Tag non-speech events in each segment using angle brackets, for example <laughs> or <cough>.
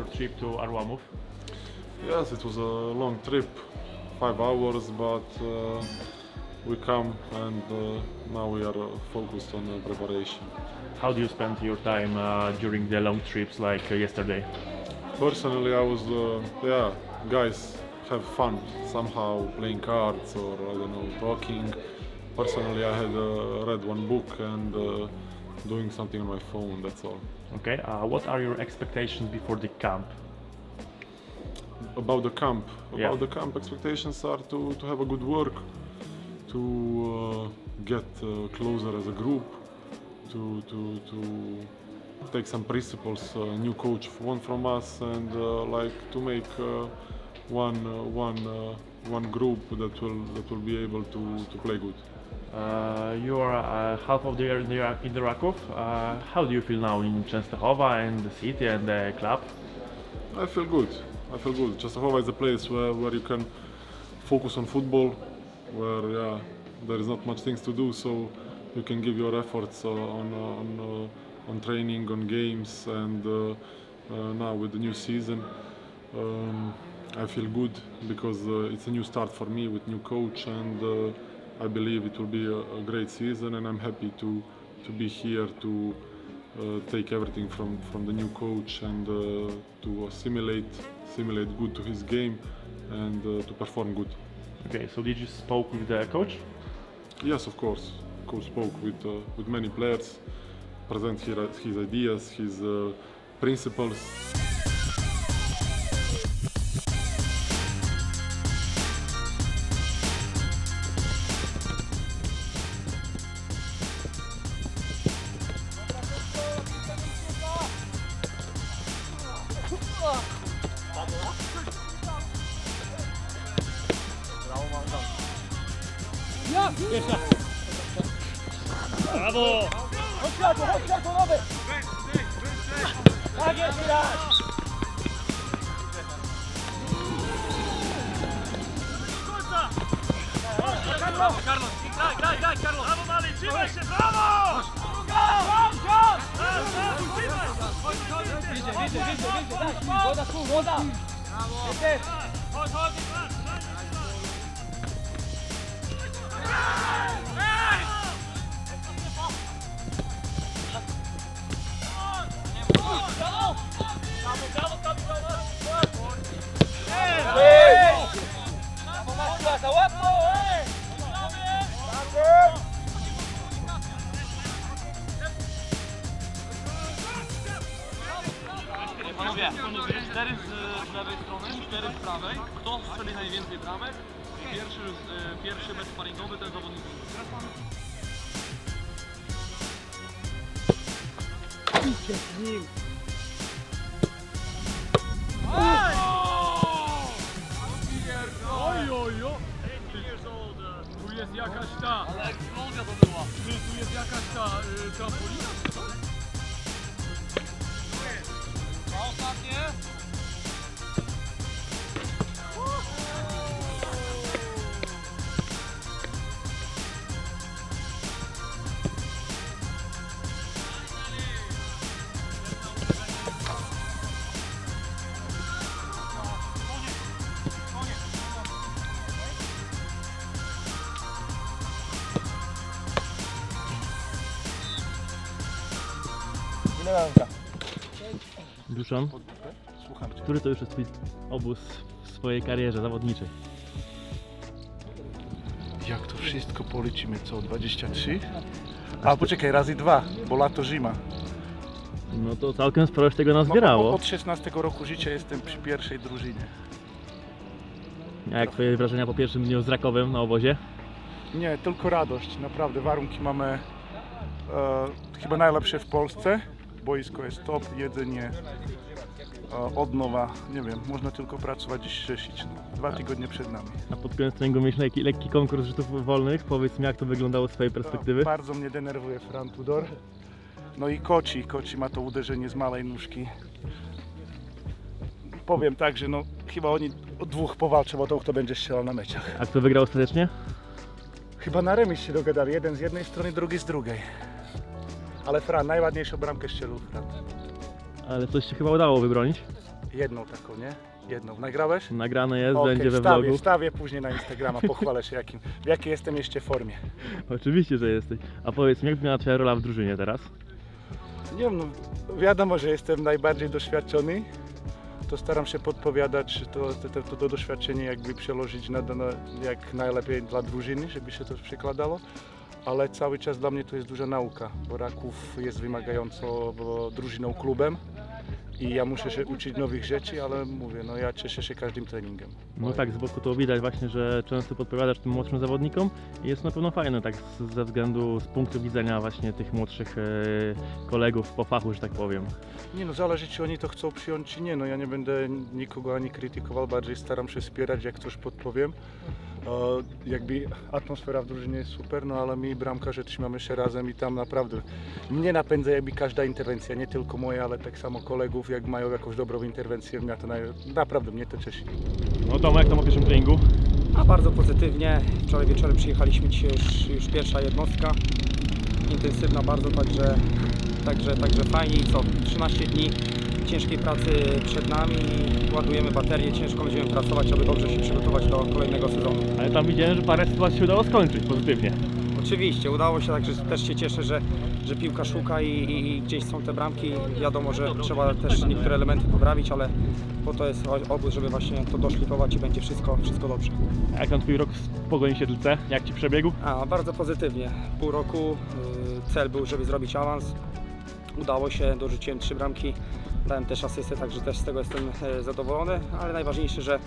your trip to Arwamov? Yes, it was a long trip, five hours, but uh, we come and uh, now we are uh, focused on uh, preparation. How do you spend your time uh, during the long trips like uh, yesterday? Personally, I was, uh, yeah, guys have fun somehow playing cards or I don't know talking. Personally, I had uh, read one book and uh, doing something on my phone. That's all. Okay, uh, what are your expectations before the camp? About the camp, about Yeah. the camp, expectations are to, to have a good work, to uh, get uh, closer as a group, to to to take some principles uh, new coach want from us, and uh, like to make uh, one uh, one uh, one group that will that will be able to to play good. Uh, you are uh, half of the year in the, in the Rakov. Uh, how do you feel now in Częstochowa and the city and the club? I feel good. I feel good. Częstochowa is a place where, where you can focus on football, where yeah, there is not much things to do, so you can give your efforts uh, on uh, on uh, on training, on games, and now with the new season, um, I feel good because it's a new start for me with new coach, and I believe it will be a, a great season, and I'm happy to to be here to uh, take everything from, from the new coach and uh, to assimilate simulate good to his game and uh, to perform good. Okay, so did you spoke with the coach? Yes, of course. Coach spoke with uh, with many players, present his, his ideas, his uh, principles. 브라보. 호시아도 호시아 전업에. 가겠습니다. Bravo, Mali, čime se, bravo! Go, go, go! 모자 투 모자 이때 더더 Panowie, cztery z, lewej strony, cztery z prawej. Kto strzeli najwięcej bramek? Pierwszy, e, pierwszy mecz sparingowy ten zawodnik. Oj, oj, oj! Tu jest jakaś ta... Ale eksplozja to była. Tu, tu jest jakaś ta y, trampolina, Duszan, Słucham cię. który to już jest twój obóz w swojej karierze zawodniczej? Jak to wszystko policzymy? Co, 23? A poczekaj, razy dwa, bo lato zima. No to całkiem sporo się tego No, nazbierało. Od 16 roku życia jestem przy pierwszej drużynie. A jak twoje wrażenia po pierwszym dniu z Rakowem na obozie? Nie, tylko radość, naprawdę. Warunki mamy e, chyba najlepsze w Polsce. Boisko jest top, jedzenie e, od nowa. Nie wiem, można tylko pracować i szysić. Dwa tygodnie przed nami. A pod koniec treningu mieliśmy lekki, lekki konkurs rzutów wolnych. Powiedz mi, jak to wyglądało z twojej perspektywy? Bardzo mnie denerwuje Fran Tudor. No i Koci, Koci ma to uderzenie z małej nóżki. Powiem tak, że no chyba oni od dwóch powalczą o to, kto będzie strzelał na meczach. A kto wygrał ostatecznie? Chyba na remis się dogadali, jeden z jednej strony, drugi z drugiej. Ale Fran, najładniejszą bramkę strzelił Fran. Ale coś się chyba udało wybronić. Jedną taką, nie? Jedną. Nagrałeś? Nagrane jest, Okej, będzie we wstawię, vlogu. wstawię później na Instagrama, pochwalę się jakim, w jakiej jestem jeszcze formie. <laughs> Oczywiście, że jesteś. A powiedz mi, jak wygląda twoja rola w drużynie teraz? Nie wiem, no, wiadomo, że jestem najbardziej doświadczony, to staram się podpowiadać to, to, to, to doświadczenie jakby przełożyć na, na, jak najlepiej dla drużyny, żeby się to przekładało. Ale cały czas dla mnie to jest duża nauka, bo Raków jest wymagająco drużyną, klubem i ja muszę się uczyć nowych rzeczy, ale mówię, no ja cieszę się każdym treningiem. No tak, z boku to widać właśnie, że często podpowiadasz tym młodszym zawodnikom i jest na pewno fajne, tak z- ze względu, z punktu widzenia właśnie tych młodszych e, kolegów po fachu, że tak powiem. Nie no, zależy czy oni to chcą przyjąć czy nie, no ja nie będę nikogo ani krytykował, bardziej staram się wspierać, jak coś podpowiem. Jakby atmosfera w drużynie jest super, no ale my bramkarze trzymamy się razem i tam naprawdę mnie napędza jakby każda interwencja, nie tylko moja, ale tak samo kolegów, jak mają jakąś dobrą interwencję, mnie to naj... naprawdę mnie to cieszy. No Tomek, jak to po pierwszym treningu? A bardzo pozytywnie. Wczoraj wieczorem przyjechaliśmy dzisiaj już, już pierwsza jednostka. Intensywna bardzo, także, także, także fajnie i co, 13 dni ciężkiej pracy przed nami. Ładujemy baterię, ciężko będziemy pracować, aby dobrze się przygotować do kolejnego sezonu. Ale tam widziałem, że parę sytuacji się udało skończyć pozytywnie. Oczywiście, udało się, także też się cieszę, że, że piłka szuka i, i, i gdzieś są te bramki. Wiadomo, że trzeba też niektóre elementy poprawić, ale po to jest obóz, żeby właśnie to doszlifować i będzie wszystko, wszystko dobrze. Jak tam twój rok w Pogoni Siedlce? Jak ci przebiegł? A, bardzo pozytywnie. Pół roku y, cel był, żeby zrobić awans. Udało się, dorzuciłem trzy bramki, dałem też asystę, także też z tego jestem e, zadowolony, ale najważniejsze, że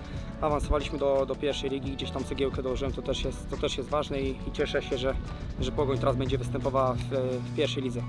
awansowaliśmy do, do pierwszej ligi, gdzieś tam cegiełkę dołożyłem, to też jest, to też jest ważne i, i cieszę się, że, że Pogoń teraz będzie występowała w, w pierwszej lidze.